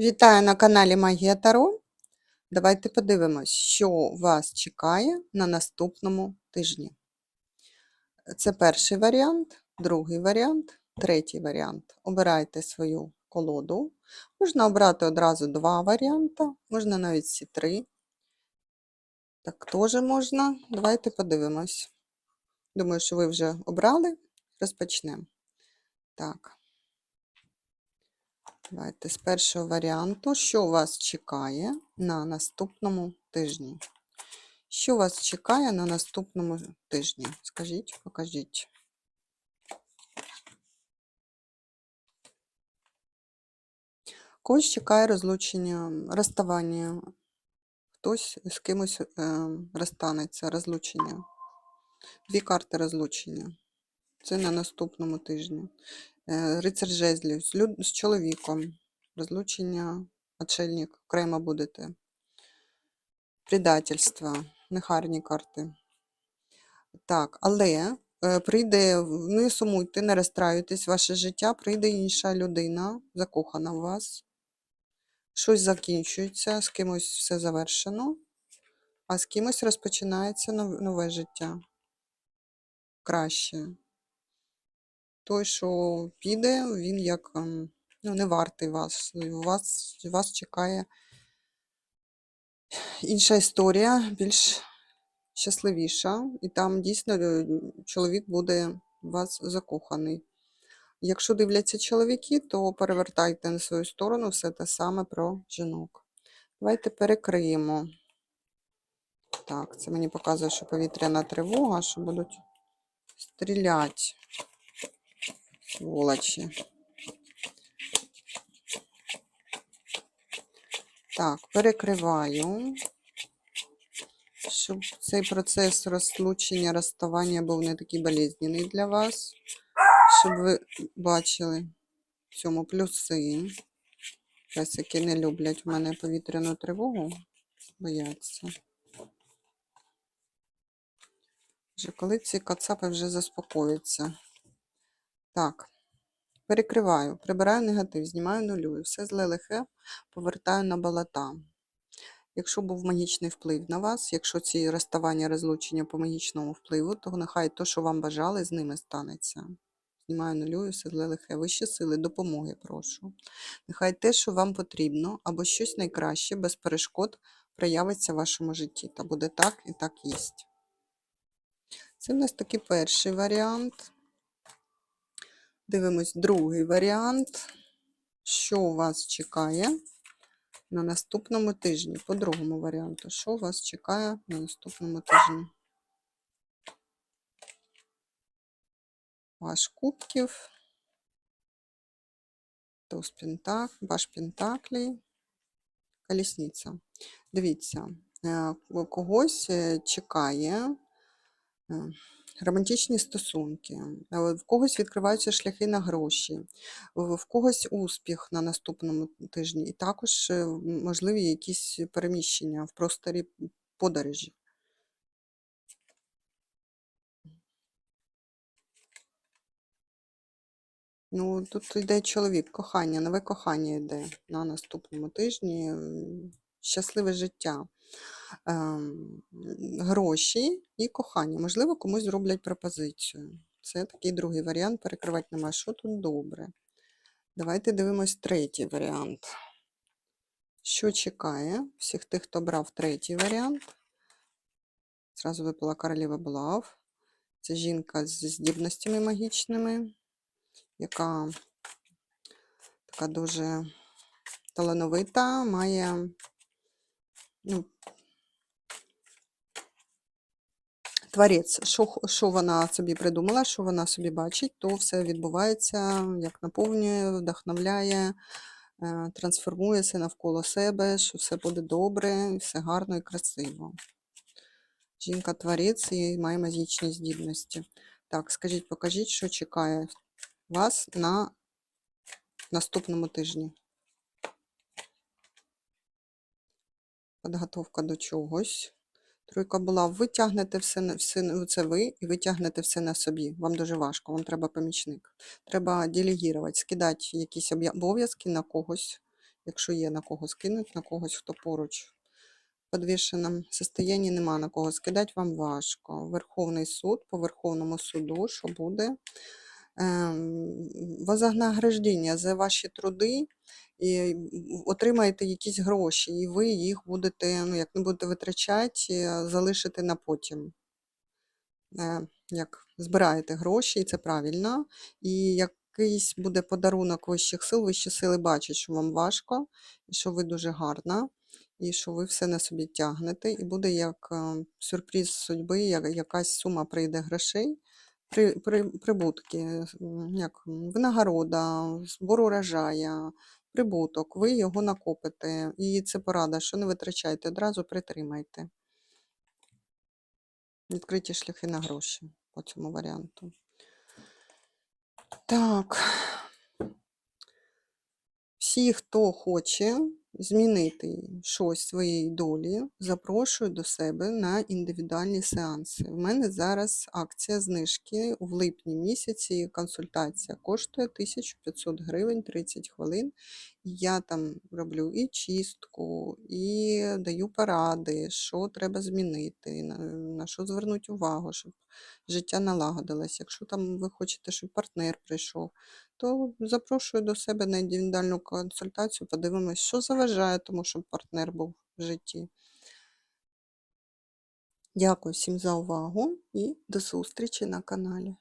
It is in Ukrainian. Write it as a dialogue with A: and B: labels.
A: Вітаю на каналі Магія Таро. Давайте подивимось, що вас чекає на наступному тижні. Це перший варіант, другий варіант, третій варіант. Обирайте свою колоду. Можна обрати одразу два варіанти, можна навіть всі три. Так теж можна. Давайте подивимось. Думаю, що ви вже обрали. Розпочнемо. Так. Давайте з першого варіанту, що вас чекає на наступному тижні? Що вас чекає на наступному тижні? Скажіть, покажіть. Когось чекає розлучення, розставання, хтось з кимось е, розстанеться, розлучення. Дві карти розлучення. Це на наступному тижні. Е, Рицар жезлів з, люд... з чоловіком. Розлучення, отшельник, окремо будете. Предательство, нехарні карти. Так, але е, прийде, не сумуйте, не розстраюйтесь, ваше життя, прийде інша людина, закохана в вас. Щось закінчується, з кимось все завершено, а з кимось розпочинається нове життя. Краще. Той, що піде, він як ем, ну, не вартий вас. у Вас, вас чекає інша історія, більш щасливіша, і там дійсно е, чоловік буде в вас закоханий. Якщо дивляться чоловіки, то перевертайте на свою сторону все те саме про жінок. Давайте перекриємо. Так, це мені показує, що повітряна тривога, що будуть стріляти. Сволочі. Так, перекриваю, щоб цей процес розлучення, розставання був не такий болезненний для вас, щоб ви бачили в цьому плюси. Песики не люблять в мене повітряну тривогу, бояться. Вже коли ці кацапи вже заспокояться. Так, перекриваю, прибираю негатив, знімаю нулюю, все зле лихе повертаю на болота. Якщо був магічний вплив на вас, якщо ці розставання, розлучення по магічному впливу, то нехай то, що вам бажали, з ними станеться. Знімаю нулюю, все зле лихе. Вищі сили, допомоги прошу. Нехай те, що вам потрібно, або щось найкраще, без перешкод проявиться в вашому житті. Та буде так і так єсть. Це в нас такий перший варіант. Дивимось другий варіант. Що вас чекає на наступному тижні? По другому варіанту. Що вас чекає на наступному тижні? Ваш кубків. Туз пентак, ваш пентаклі, колісниця. Дивіться, е, когось е, чекає е, романтичні стосунки, е, в когось відкриваються шляхи на гроші, в когось успіх на наступному тижні, і також е, можливі якісь переміщення в просторі подорожі. Ну, тут йде чоловік, кохання, нове кохання йде на наступному тижні. Щасливе життя, ем, гроші і кохання. Можливо, комусь зроблять пропозицію. Це такий другий варіант. Перекривати нема. Що тут добре? Давайте дивимось третій варіант. Що чекає всіх тих, хто брав третій варіант? Зразу випала королева Булав. Це жінка з здібностями магічними яка така дуже талановита, має ну, творець, що, що вона собі придумала, що вона собі бачить, то все відбувається, як наповнює, вдохновляє, е, трансформується навколо себе, що все буде добре, все гарно і красиво. Жінка творець і має магічні здібності. Так, скажіть, покажіть, що чекає вас на наступному тижні. Підготовка до чогось. Тройка була, ви тягнете все, все це ви і ви тягнете все на собі. Вам дуже важко, вам треба помічник. Треба делегувати, скидати якісь обов'язки на когось, якщо є на кого скинуть, на когось, хто поруч. В підвішеному состоянні нема на кого скидати, вам важко. Верховний суд, по Верховному суду, що буде? Ем, Вознаграждення за ваші труди, і отримаєте якісь гроші, і ви їх будете, ну, як не будете витрачати, е, залишите на потім. Е, Як збираєте гроші, і це правильно. І якийсь буде подарунок вищих сил, вищі сили бачать, що вам важко, і що ви дуже гарна, і що ви все на собі тягнете, і буде як е, сюрприз судьби, як якась сума прийде грошей, при, при, прибутки, як винагорода, збор урожая, прибуток, ви його накопите. І це порада, що не витрачайте, одразу притримайте. Відкриті шляхи на гроші по цьому варіанту. Так. Всі, хто хоче змінити щось своєї долі, запрошую до себе на індивідуальні сеанси. В мене зараз акція знижки в липні місяці. Консультація коштує 1500 гривень 30 хвилин. Я там роблю і чистку, і даю поради, що треба змінити, на що звернути увагу, щоб життя налагодилось. Якщо там ви хочете, щоб партнер прийшов, то запрошую до себе на індивідуальну консультацію, подивимось, що заважає тому, щоб партнер був в житті. Дякую всім за увагу і до зустрічі на каналі.